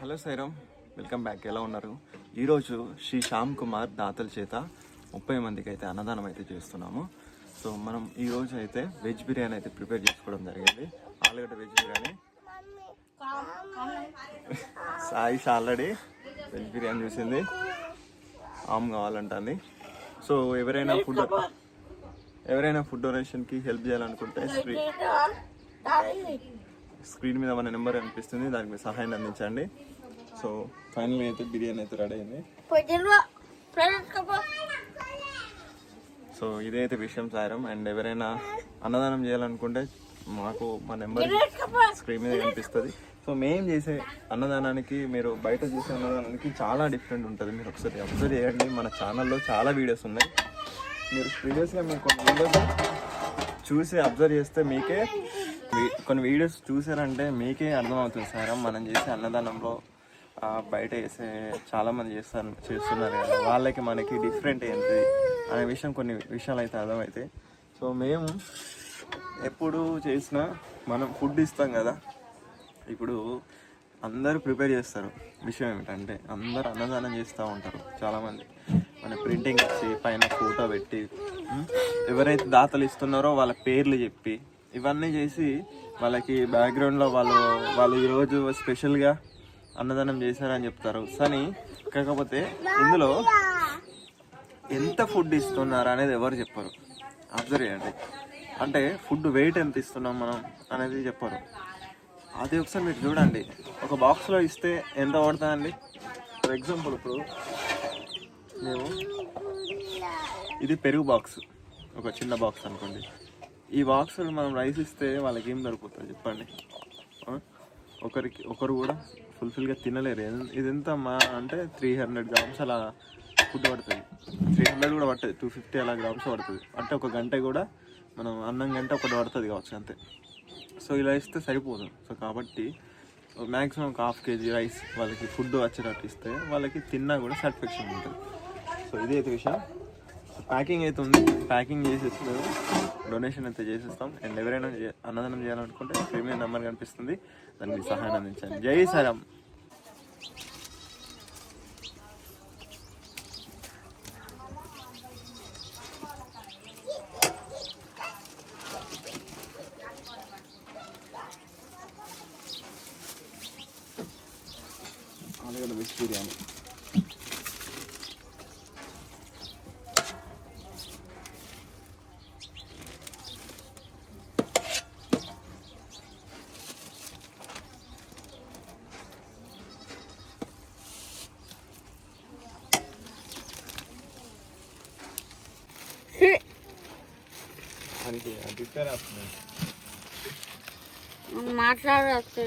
Hello సైరం welcome back. ఎలా ఉన్నారు? ఈరోజు శ్రీ శ్యామ్ కుమార్ దాతల చేత ముప్పై మందికి అయితే అన్నదానం అయితే చేస్తున్నాము. సో మనం ఈ రోజు అయితే వెజ్ బిర్యానీ అయితే ప్రిపేర్ చేసుకోవడం జరిగింది. ఆలుగడ్డ veg biryani. Saish already veg biryani చూసింది. ఆమ్ కావాలంటుంది. సో ఎవరైనా ఫుడ్ ఎవరైనా ఫుడ్ డొనేషన్కి హెల్ప్ చేయాలనుకుంటే స్క్రీన్ మీద మన నెంబర్ అనిపిస్తుంది దానికి మీరు సహాయం అందించండి. సో ఫైనల్ అయితే బిర్యానీ అయితే రెడీ అయింది. సో ఇదైతే విషయం సారం. అండ్ ఎవరైనా అన్నదానం చేయాలనుకుంటే మాకు మా నెంబర్ స్క్రీన్ మీద కనిపిస్తుంది. సో మేము చేసే అన్నదానానికి మీరు బయట చేసే అన్నదానానికి చాలా డిఫరెంట్ ఉంటుంది. మీరు ఒకసారి అబ్జర్వ్ చేయండి. మన ఛానల్లో చాలా వీడియోస్ ఉన్నాయి. మీరు ప్రీవియస్గా మీరు కొన్ని వీడియోస్ చూసి అబ్జర్వ్ చేస్తే మీకే కొన్ని వీడియోస్ చూసారంటే మీకే అర్థమవుతుంది సార్. మనం చేసే అన్నదానంలో బయట చేసే చాలామంది చేస్తారు చేస్తున్నారు కదా. వాళ్ళకి మనకి డిఫరెంట్ ఏంటి అనే విషయం కొన్ని విషయాలు అయితే అర్థమవుతాయి సో మేము ఎప్పుడు చేసినా మనం ఫుడ్ ఇస్తాం కదా. ఇప్పుడు అందరూ ప్రిపేర్ చేస్తారు. విషయం ఏమిటంటే అందరూ అన్నదానం చేస్తూ ఉంటారు చాలామంది. మన ప్రింటింగ్ ఇచ్చి పైన ఫోటో పెట్టి ఎవరైతే దాతలు ఇస్తున్నారో వాళ్ళ పేర్లు చెప్పి ఇవన్నీ చేసి వాళ్ళకి బ్యాక్గ్రౌండ్లో వాళ్ళు వాళ్ళు ఈరోజు స్పెషల్గా అన్నదానం చేశారని చెప్తారు. కానీ కాకపోతే ఇందులో ఎంత ఫుడ్ ఇస్తున్నారు అనేది ఎవరు చెప్పరు. అబ్జర్వ్ చేయండి. అంటే ఫుడ్ వెయిట్ ఎంత ఇస్తున్నాం మనం అనేది చెప్పరు. అది ఒకసారి మీరు చూడండి. ఒక బాక్స్లో ఇస్తే ఎంత పడుతుందండి? ఫర్ ఎగ్జాంపుల్ ఇప్పుడు మేము ఇది పెరుగు బాక్స్. ఒక చిన్న బాక్స్ అనుకోండి. ఈ బాక్స్లో మనం రైస్ ఇస్తే వాళ్ళకి ఏం దొరుకుతుంది చెప్పండి? ఒకరికి ఒకరు కూడా ఫుల్ఫిల్గా తినలేరు. ఎన్- ఇది ఎంత మా అంటే త్రీ హండ్రెడ్ గ్రామ్స్ అలా ఫుడ్ పడుతుంది. త్రీ హండ్రెడ్ కూడా పట్టదు. టూ ఫిఫ్టీ అలా గ్రామ్స్ పడుతుంది. అంటే ఒక గంట కూడా మనం అన్నం గంట ఒకటి పడుతుంది కావచ్చు అంతే. సో ఇలా ఇస్తే సరిపోదు. సో కాబట్టి మ్యాక్సిమం ఒక హాఫ్ కేజీ రైస్ వాళ్ళకి ఫుడ్ వచ్చేటట్టు ఇస్తే వాళ్ళకి తిన్నా కూడా సాటిస్ఫాక్షన్ ఉంటుంది. సో ఇదే విషయం. ప్యాకింగ్ అయితే ఉంది ప్యాకింగ్ చేసేస్తూ డొనేషన్ అయితే చేసేస్తాం. అండ్ ఎవరైనా అన్నదానం చేయాలనుకుంటే స్క్రీన్ నెంబర్ కనిపిస్తుంది. దానికి సహాయం అందించండి. జై సరం ఆలుగడ్డ బిర్యానీ. మాట్లాడచ్చు